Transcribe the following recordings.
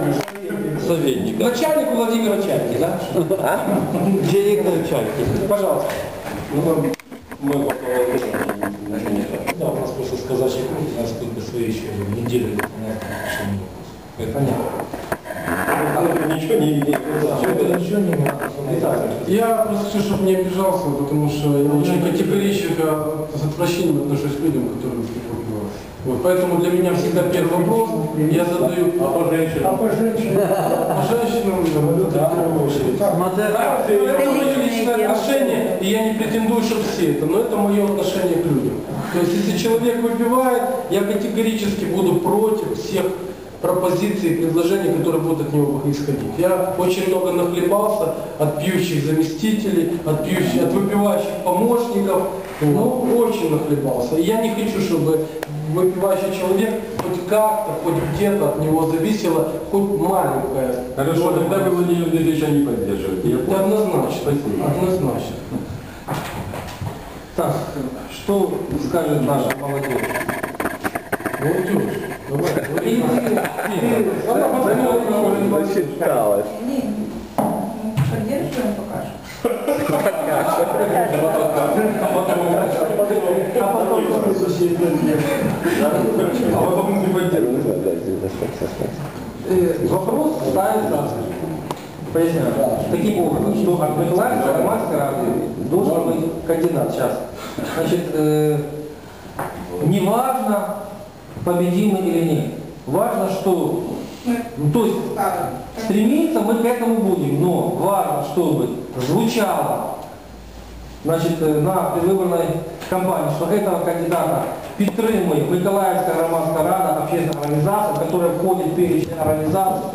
Советника. Начальник Владимира Чайки, да? Денег на чайки. Пожалуйста. Ну, мы пока Да, у нас просто с казачьей круги, у нас бы свои еще недели у нас Понятно. ничего не имеет. Ничего не имеет. Я просто хочу, чтобы не обижался, потому что я очень категорически с отвращением отношусь к людям, которые выпивают. Вот, поэтому для меня всегда первый вопрос, я задаю, А по женщинам? по женщинам, да, в первую очередь. Да, это мое личное отношение, и я не претендую, что все это, но это мое отношение к людям. То есть, если человек выпивает, я категорически буду против всех пропозиций и предложений, которые будут от него исходить. Я очень много нахлебался от пьющих заместителей, от пьющих, от выпивающих помощников, ну, очень нахлебался. И я не хочу, чтобы выпивающий человек хоть как-то, хоть где-то от него зависело хоть маленькое. Хорошо, тогда вы Владимир Дмитриевича не поддерживаете. Я понял. однозначно. Спасибо. Однозначно. Так, что скажет наша молодежь? Молодежь, Засчиталась. Поддерживаем Вопрос ставится, поясняю, таким образом, что от Романской Рады должен быть кандидат сейчас. Значит, э, неважно, победим мы или нет. Важно, что, ну, то есть стремиться мы к этому будем, но важно, чтобы звучало значит, э, на предвыборной кампании, что этого кандидата підтримує Миколаївська громадська рада, общественная организация, которая входит в перечень организаций.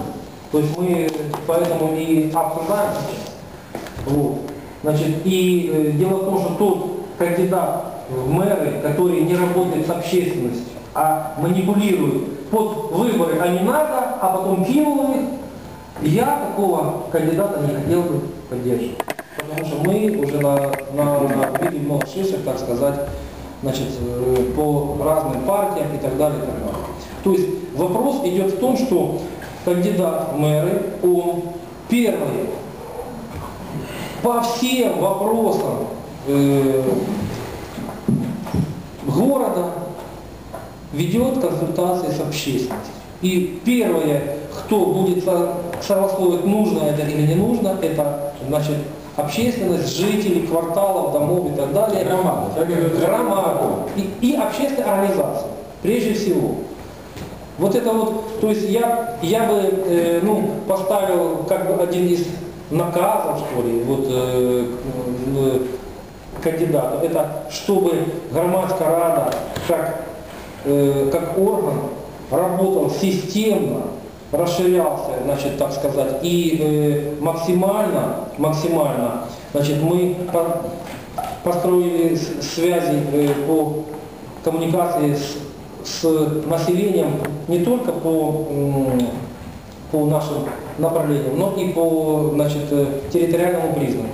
То есть мы поэтому и обсуждаем сейчас. Вот. Значит, и э, дело в том, что тот кандидат в мэры, который не работает с общественностью, а манипулирует под выборы, а не надо, а потом кинул их, я такого кандидата не хотел бы поддерживать. Потому что мы уже на, на, на виде много шишек, так сказать, значит, э, по разным партиям и так далее, и так далее. То есть вопрос идет в том, что кандидат в мэры, он первый по всем вопросам э, города ведет консультации с общественностью. И первое, кто будет со- согласовывать, нужно это или не нужно, это значит общественность, жители, кварталов, домов и так далее. Говорят. Громада. И, и общественная организация, прежде всего. Вот это вот, то есть я, я бы э, ну, поставил как бы один из наказов, что ли, вот э, э, кандидату, это чтобы громадская рада как, э, как орган работал системно, расширялся, значит, так сказать, и э, максимально, максимально, значит, мы по- построили связи э, по коммуникации с, с населением не только по, по нашим направлениям, но и по значит, э, территориальному признаку.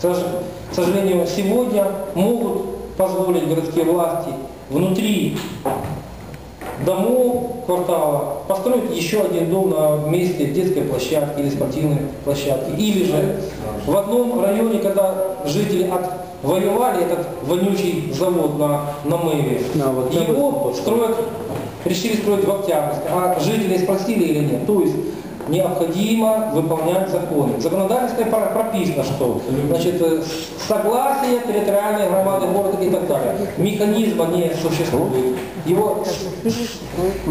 К сожалению, сегодня могут позволить городские власти внутри домов квартала построить еще один дом на месте детской площадки или спортивной площадки. Или же в одном районе, когда жители отвоевали этот вонючий завод на, на Мэйве, На Октябрьском его строят, решили строить в Октябрьске, а жители спросили или нет. То есть необходимо выполнять законы. В законодательстве про- прописано, что значит, э, согласие территориальной громады города и так далее. Механизма не существует. Его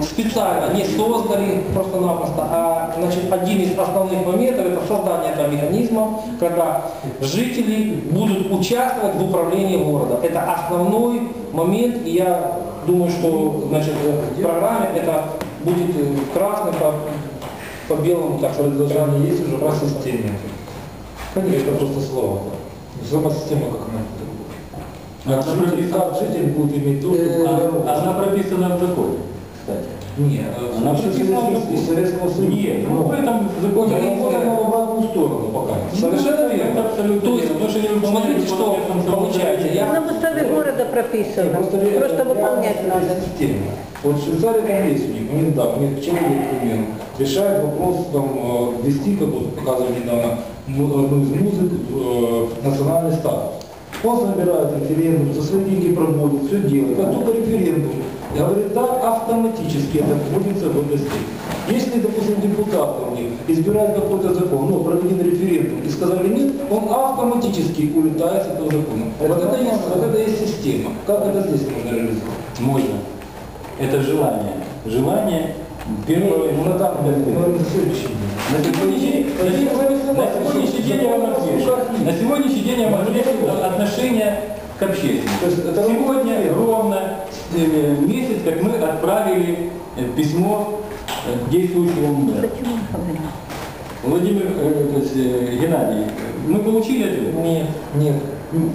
специально не создали просто-напросто, а значит, один из основных моментов это создание этого механизма, когда жители будут участвовать в управлении города. Это основной момент, и я думаю, что значит, в программе это будет э, красным по, по белому, так Они есть уже по системе. Конечно, это просто слово. Сама система как она. А житель, прописана, как житель будет иметь доступ дорогам. а- она прописана в законе, кстати. Нет, Она она прописана в из Советского Союза. Нет, ну в этом законе. вот оно в обратную сторону пока. Совершенно верно. Это абсолютно То есть. Потому что не смотрите, что получается. Я На уставе города прописано. Просто выполнять надо. Система. Вот в Швейцарии там есть у них, ну недавно, у них человек, к примеру, решает вопрос там э, ввести, как вот показывали недавно, одну из музык э, национальный статус. Он собирает референдум, за свои деньги проводит, все делает. Как только референдум, говорит, да, автоматически это вводится в области. Если, допустим, депутат у них избирает какой-то закон, ну, проведен референдум, и сказали нет, он автоматически улетает с этого закона. Вот это, есть, вот это есть система. Как это здесь можно реализовать? Можно. Это желание. Желание первого... Ну, на там, сегодняшний день, на сегодняшний- день я вам отвечу. На сегодняшний день я вам отвечу отношение к общественности. Сегодня ровно э, месяц, как мы отправили э, письмо э, действующему мэру. Говорим? Владимир, э, э, Геннадий, мы получили ответ? Нет, нет.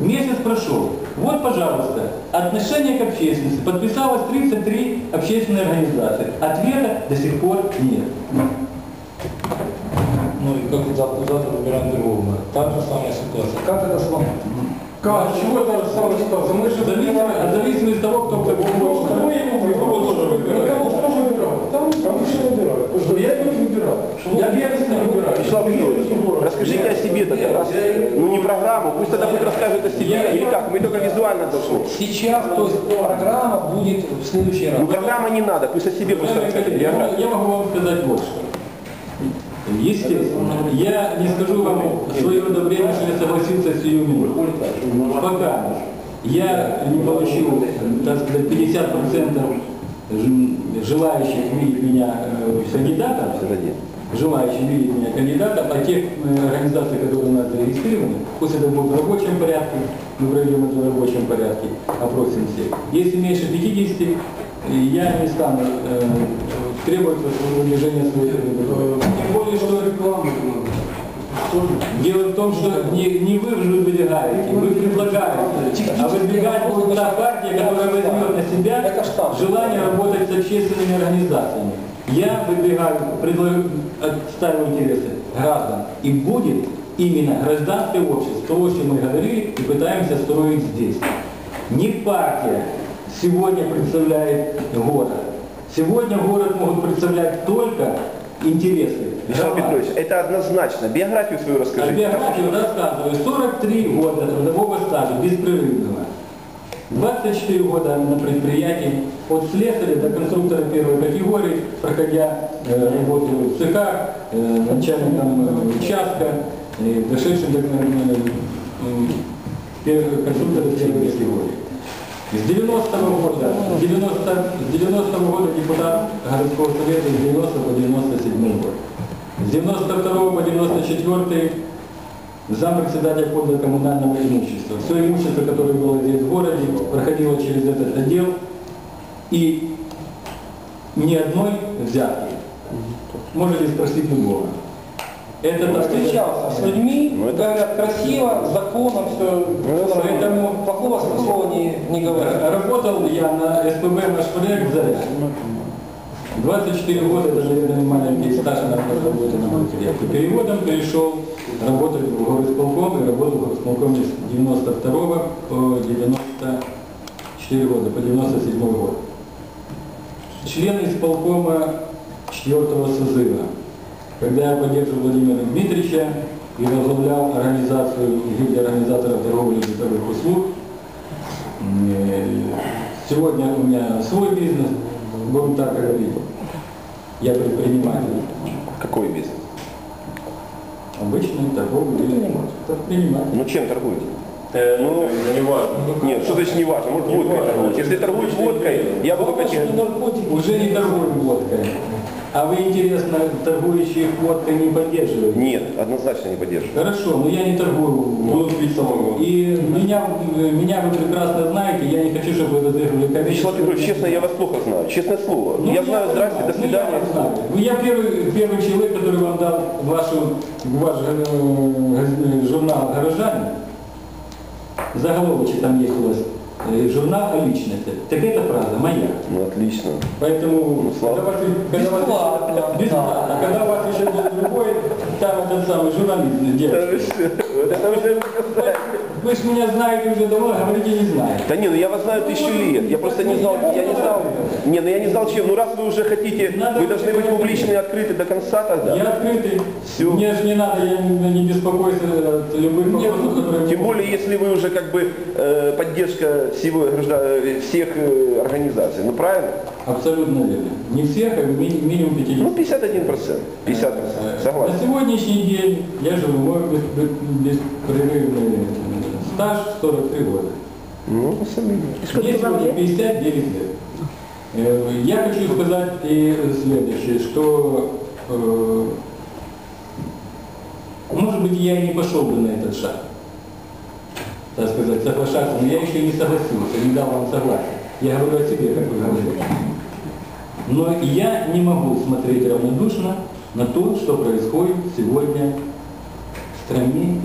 Месяц прошел. Вот, пожалуйста, отношение к общественности. Подписалось 33 общественные организации. Ответа до сих пор нет. Ну и как завтра, завтра выбираем другого. Та же самая ситуация. Как это сломать? Как? Чего это самое ситуация? Мы же Зависимо, от зависимости от того, кто кого хочет. Кого я не выбирал? Тоже выбирал. Кого кто выбирал? Там, там все выбирают. Потому что я не выбирал. Я первый не выбираю. Вячеслав Петрович, расскажите о себе тогда. раз. Ну не программу, пусть тогда хоть расскажет о себе. Или как? Мы только визуально должны. Сейчас, то есть программа будет в следующий раз. Ну программа не надо, пусть о себе просто расскажет. Я, я могу вам сказать вот что. Естественно, я не скажу вам свое одобрение, что я согласился с ее минуту. Пока я не получил, так сказать, 50% ж- желающих видеть меня э, кандидатом, желающих видеть меня кандидатом, а тех э, организаций, которые у нас зарегистрированы, пусть это будет в рабочем порядке, мы проведем это в рабочем порядке, опросим всех. Если меньше 50, э, я не стану э, требовать унижения кандидатур. Тем более, что рекламу Дело в том, что не, не вы же выдвигаете, вы предлагаете, а выдвигать будет та партия, которая возьмет на себя желание работать с общественными организациями. Я выдвигаю, предлагаю, отстаиваю интересы граждан. И будет именно гражданское общество, то, о чем мы говорили и пытаемся строить здесь. Не партия сегодня представляет город. Сегодня город могут представлять только интересы громад. Петрович, это однозначно. Биографию свою А расскажите. биографию рассказываю. 43 года трудового стажа беспрерывного. 24 года на предприятии, от слесаря до конструктора первой категории, проходя э, работу в цехах, э, начальником э, участка, э, дошедшим до э, э, конструктора первой категории. С 90 года, с 90, с 90 года депутат городского совета, с 90 по 97 год. С 92 по 94 зампредседателя фонда коммунального имущества. Все имущество, которое было здесь в городе, проходило через этот отдел и ни одной взятки. Можете спросить любого. Это Встречался с людьми, Ну, говорят красиво, законом, все. Поэтому плохого слова не, не говорят. Работал я на СПБ «Наш проект» «Заря». 24 года, это, наверное, маленький стаж на работе на предприятии. Переводом перешел работать в горосполком и работал в горосполкоме с 92 по 94 года, по 97 год. Член исполкома 4 созыва. Когда я поддерживал Владимира Дмитриевича и возглавлял организацию организаторов торговли и бытовых услуг, Сегодня у меня свой бизнес, будем так говорить. Я предприниматель. Какой бизнес? Обычный торговый бизнес. Предприниматель. Ну чем торгуете? Ну, не важно. Нет, что значит не важно? Может водкой торгуете. Если торгуют водкой, я буду категорически... Уже не торгую водкой. А вы, интересно, торгующих водкой не поддерживаете? Нет, однозначно не поддерживаю. Хорошо, но я не торгую водкой. И меня, меня вы прекрасно знаете, я не хочу, чтобы вы разыгрывали Вячеслав коммерческую Петрович, честно, я вас плохо знаю. Честное слово. Ну, я знаю, здрасте, до ну, свидания. Я, вас знаю. Ну, я первый, первый человек, который вам дал вашу, ваш э, э, журнал «Горожане». Заголовочек там есть у вас. Э, Журнал о личности. Так это правда, моя. Ну отлично. Поэтому, Ну, слава когда вас, когда вас Бесплатно. А когда у вас еще будет другой там этот самый журналист делает. Вот это уже Вы же меня знаете уже давно, говорите не знаете. Да не, ну я вас знаю тысячу лет. Я просто не знал, я не знал. Не, ну я не знал чем. Ну раз вы уже хотите, вы должны быть публичны и открыты до конца тогда. Я открытый. Всё. Мне же не надо, я не, беспокоюсь от любых вопросов, которые... Тем более, если вы уже как бы э, поддержка всего, э, всех э, организаций. Ну правильно? Абсолютно верно. Не всех, а ми- минимум 50. Ну 51%. 50%. На Согласен. Сегодняшний день я живу, мой бес- беспрерывный стаж 43 года. Ну. Мне сегодня 59 лет. Я хочу сказать и следующее, что э, может быть я и не пошел бы на этот шаг, так сказать, соглашаться, но я еще не согласился, не дал вам согласия. Я говорю о себе, как вы говорите. Но я не могу смотреть равнодушно на то, что происходит сегодня в стране.